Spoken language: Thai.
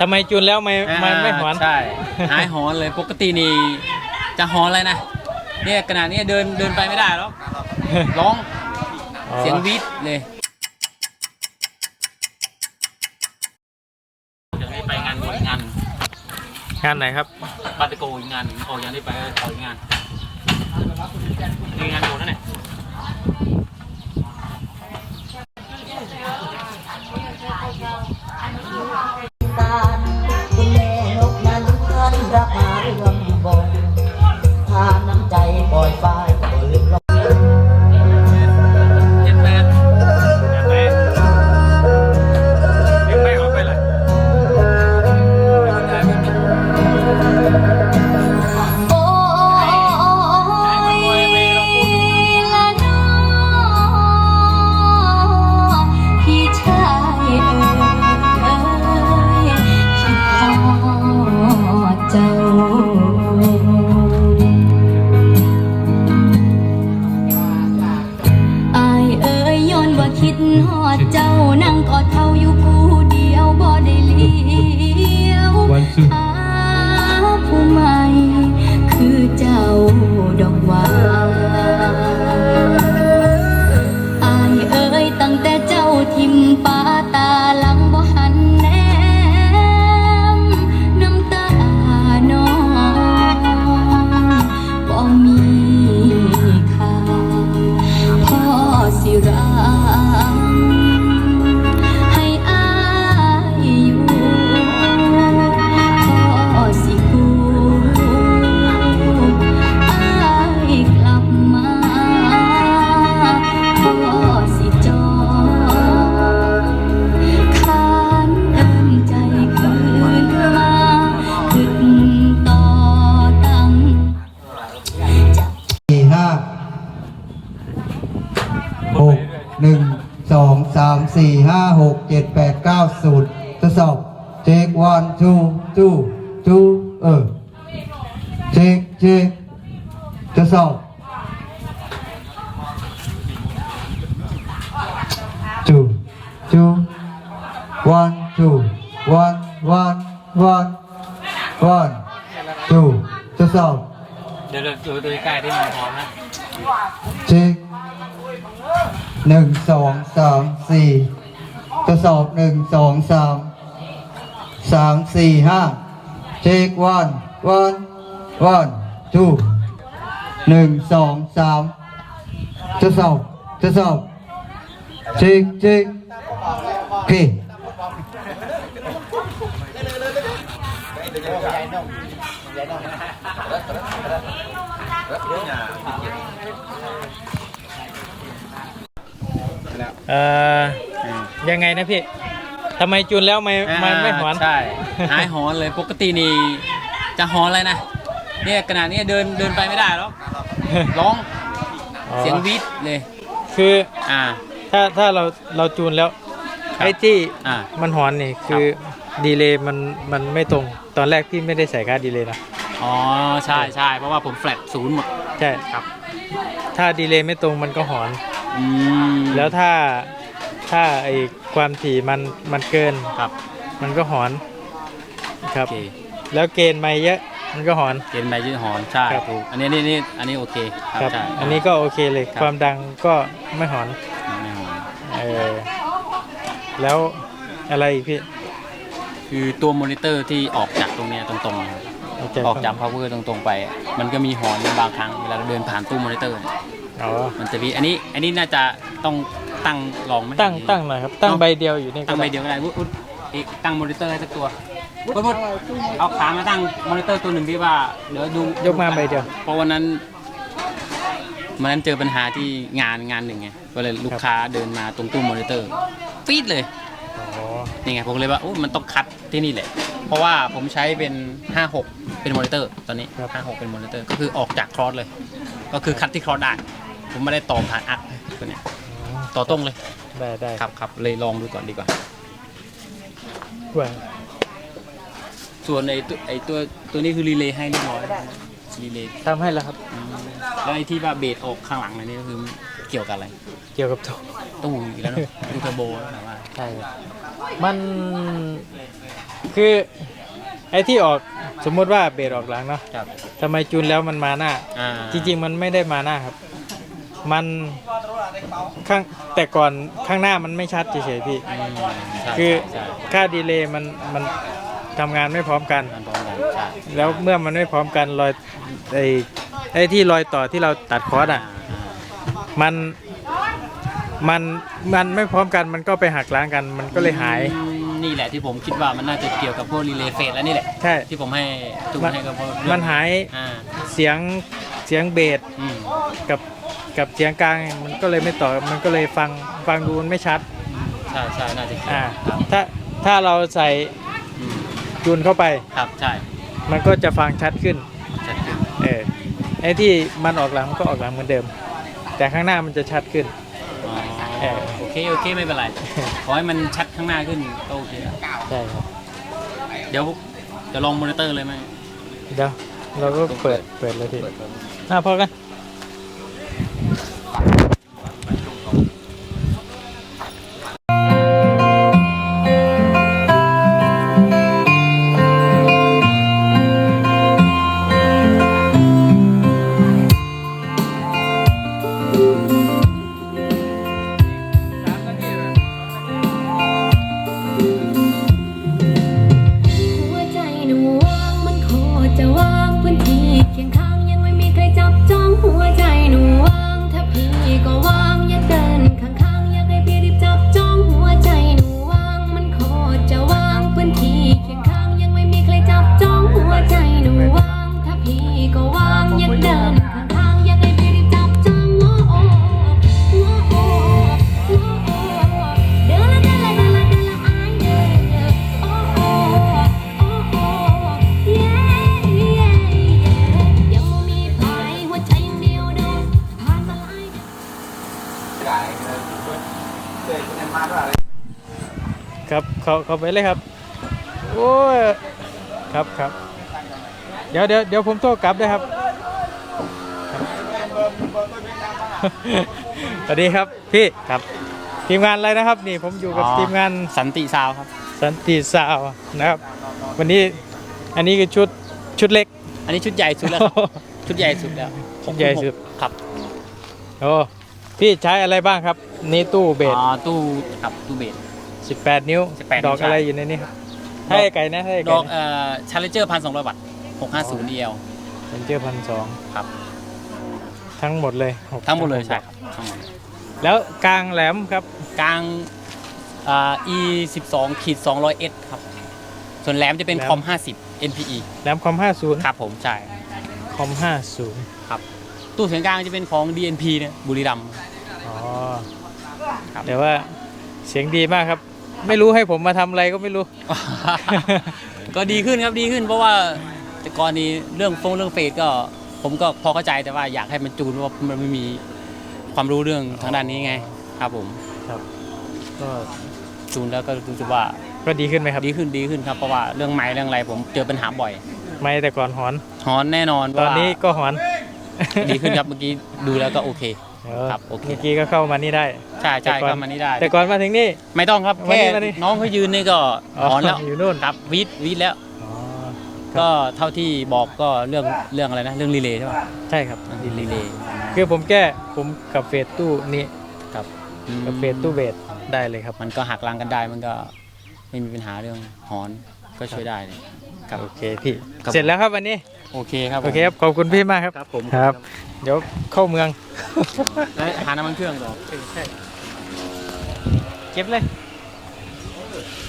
ทำไมจูนแล้วไม่ไม่ไม่หอนใช่หายหอนเลยปกตินี่จะหอนเลยนะเนี่ยขนาดนี้เดินเดินไปไม่ได้แล้วร้องอ๋อเสียงวีดเลยเดี๋ยวนี้ไปงานบวชงานงานไหนครับบาติโกอีกงานหนึ่งโอ้ยังได้ไปต่ออีกงานนี่งานบวชนั่นแหละ ว่าคิดฮอดเจ้านั่งกอดเขาอยู่ผู้เดียวบ่ได้เลี้ยวหาผู้ เจ็ดแปดเก้าศูนย์ทดสอบเช็ควันทูทูทูเออเช็คเช็คทดสอบทูทู one two one one one one two ทดสอบเดี๋ยวเดี๋ยวดูดูใกล้ที่มันพร้อมนะเช็คหนึ่งสองสามสี่ ทดสอบหนึ่งสองสามสามสี่ห้าเช็ควันวันวันทูหนึ่งสองสามทดสอบทดสอบเช็คเช็คโอเคเอ่อ ยังไงนะพี่ทำไมจูนแล้วไม่ไม่ไม่หอนใช่หายหอนเลยปกตินี่จะหอนเลยนะเนี่ยขนาดนี้เดินเดินไปไม่ได้แล้วร้องอ๋อเสียงวีดเลย คืออ่าถ้าถ้าเราเราจูนแล้วครับไอ้ที่อ่ามันหอนนี่คือดีเลย์มันมันไม่ตรงตอนแรกพี่ไม่ได้ใส่ค่าดีเลย์นะอ๋อใช่ใช่เพราะว่าผมแฟลตศูนย์หมดใช่ครับ ถ้าดีเลย์ไม่ตรงมันก็หอนอืมแล้วถ้า ถ้าไอความถี่มันมันเกิน ครับมันก็หอนครัโอบเคแล้วเกณฑ์ไม่เยอะมันก็หอน เกณฑ์ใบยืดหอนใช่ครับ ถูกอันนี้นี่นี่อันนี้โอเคคครัรับบใช่ อันนี้ก็โอเคเลย ครับ ความดังก็ไม่หอนไม่หอนเออแล้วอะไรอีกพี่คือตัวมอนิเตอร์ที่ออกจากตรงเนี้ยตรงๆนะครับออกจาก power ตรงๆไปอะมันก็มีหอนบางครั้งเวลาเราเดินผ่านตู้มอนิเตอร์เนี่ยอ๋อมันจะมีอันนี้อันนี้น่าจะต้อง ตั้งลองไหมตั้งตั้งหน่อยครับ ตั้งเอ้าใบเดียวอยู่นี่ก็ตั้งใบได้เดียวก็ได้วุฒิวุฒิอีกตั้งมอนิเตอร์ให้สักตัววุฒิวุฒิเอาขามาตั้งมอนิเตอร์ตัวหนึ่งที่ว่าเดี๋ยวดูยกมาใบเดียวเพราะวันนั้นวันนั้นเจอปัญหาที่งานงานหนึ่งไงก็เลยลูกค้าเดินมาตรงตู้มอนิเตอร์ฟีดเลยอ๋อนี่ไงผมเลยว่าโอ้มันต้องคัดที่นี่แหละ เพราะว่าผมใช้เป็น 56 เป็นมอนิเตอร์ตอนนี้ 56 เป็นมอนิเตอร์ก็คือออกจากครอสเลย ก็คือคัดที่ครอสได้ ผมไม่ได้ต่อผ่านอัดตัวเนี้ย ต่อตรงเลยได้ได้ครับครับเลยลองดูก่อนดีกว่าว่าส่วนไอ้ตัวไอ้ตัวตัวนี้คือรีเลย์ให้เรียบร้อยรีเลย์ทำให้แล้วครับ อืมแล้วไอ้ที่ว่าเบสออกข้างหลังอันนี้ก็คือเกี่ยวกับอะไรเกี่ยวกับตัวตู้อีกแล้วเนอะตู้เทอร์โบแล้วแต่ว่าใช่มันคือไอ้ที่ออกสมมุติว่าเบรออกหลังเนาะครับทำไมจูนแล้วมันมาหน้า อ่าจริงๆมันไม่ได้มาหน้าครับ มัน ข้างแต่ก่อนข้างหน้ามันไม่ชัดเฉยๆพี่อืมใช่คือใช่ค่าดีเลย์มันมันทำงานไม่พร้อมกัน มันพร้อมกันใช่แล้วเมื่อมันไม่พร้อมกันรอยไอ้ไอ้ที่รอยต่อที่เราตัดคอร์สอะมันมันมันไม่พร้อมกันมันก็ไปหักล้างกัน มันก็เลยหายอืมนี่แหละที่ผมคิดว่ามันน่าจะเกี่ยวกับพวกรีเลย์เฟสแล้วนี่แหละ ใช่ ที่ผมให้จูนมันให้กับพวกเรื่องมันหายอ่าเสียงเสียงเบสอืมกับ กับเสียงกลางมันก็เลยไม่ต่อมันก็เลยฟังฟังดูมันไม่ชัดใช่ใช่น่าจะเกี่ยวอ่าครับถ้าถ้าเราใส่อืมจูนเข้าไป ครับใช่มันก็จะฟังชัดขึ้นชัดขึ้นเออไอ้ที่มันออกหลังมันก็ออกหลังเหมือนเดิม แต่ข้างหน้ามันจะชัดขึ้น อ๋อเออ โอเคโอเคไม่เป็นไรขอให้มันชัดข้างหน้าขึ้นก็โอเคแล้วใช่ครับเดี๋ยวจะลองมอนิเตอร์เลยไหมเดี๋ยวเราก็เปิดเปิดเลยทีอะพอกัน ครับเขาเขาไปเลยครับโอ้ยครับครับเดี๋ยวเดี๋ยวเดี๋ยวผมโทรกลับด้วยครับ สวัสดีครับพี่ครับทีมงานอะไรนะครับ นี่ผมอยู่กับอ๋อ ทีมงานสันติซาวครับ สันติสาวนะครับ วันนี้อันนี้คือชุดชุดเล็ก อันนี้ชุดใหญ่สุดแล้วครับ ชุดใหญ่สุดแล้วชุดใหญ่สุดครับโอ้พี่ใช้อะไรบ้างครับ นี่ตู้เบสอ๋อตู้ครับตู้เบส 18 นิ้ว 18ดอกนิ้วอะไรใช่อยู่ในนี้ครับให้ไก่นะให้ดไก่อกนะเอ่อชาร์เลเจอร์พันสองร้อยวัตต์หกห้าศูนย์เอลเป็นเจอพันสองครับ ทั้งหมดเลยกทั้งหมดเลยใช่ครับทั้งหมดแล้วกลางแหลมครับกลางอ่า e สิบสองขีดสองร้อยเอสครับ ส่วนแหลมจะเป็นแหลมคอมห้าสิบ npe แหลมคอม50ครับผมใช่คอม50ครับตู้เสียงกลางจะเป็นของ dnp เนี่ยบุรีรัมย์อ๋อครับแต่ว่าเสียงดีมากครับ ไม่รู้ให้ผมมาทำอะไรก็ไม่รู้ ก็ดีขึ้นครับดีขึ้น เพราะว่าแต่ก่อนนี้เรื่องฟงเรื่องเฟสก็ ผมก็พอเข้าใจแต่ว่าอยากให้มันจูนเพราะว่ามันไม่มีความรู้เรื่องทางด้านนี้ไง ครับผมครับก็จูนแล้วก็รู้สึกว่าก็ดีขึ้นไหมครับ ดีขึ้นดีขึ้นครับเพราะว่าเรื่องไม้เรื่องอะไรผมเจอปัญหาบ่อยไม่แต่ก่อนหอนฮอนแน่นอนตอนนี้ว่าก็หอนดีขึ้นครับเมื่อกี้ดูแล้วก็โอเคเออ ครับโอเค เมื่อกี้ก็เข้ามานี่ได้ ใช่ใช่แต่ก่อนก็มานี่ได้ แต่ก่อนมาถึงนี่ ไม่ต้องครับวันแค่นี้วันนี้น้องเขายืนนี่ก็อ๋อฮอนแล้วอยู่นู่น ครับวีดวีดแล้วอ๋อก็เท่าที่บอกก็เรื่องเรื่องอะไรนะ เรื่องรีเลย์ใช่ป่ะใช่ครับรีเลย์คือผมแก้ผมกับเฟสตู้นี้ครับอืมกับเฟสตู้เบสได้เลยครับ มันก็หักล้างกันได้มันก็ไม่มีปัญหาเรื่องฮอนก็ช่วยได้เลยครับ โอเคพี่ ครับ เสร็จแล้วครับวันนี้ โอเคครับผมโอเคครับขอบคุณพี่มากครับ ครับผมครับ เดี๋ยวเข้าเมือง แล้วหาน้ำมันเครื่องต่อ เก็บเลย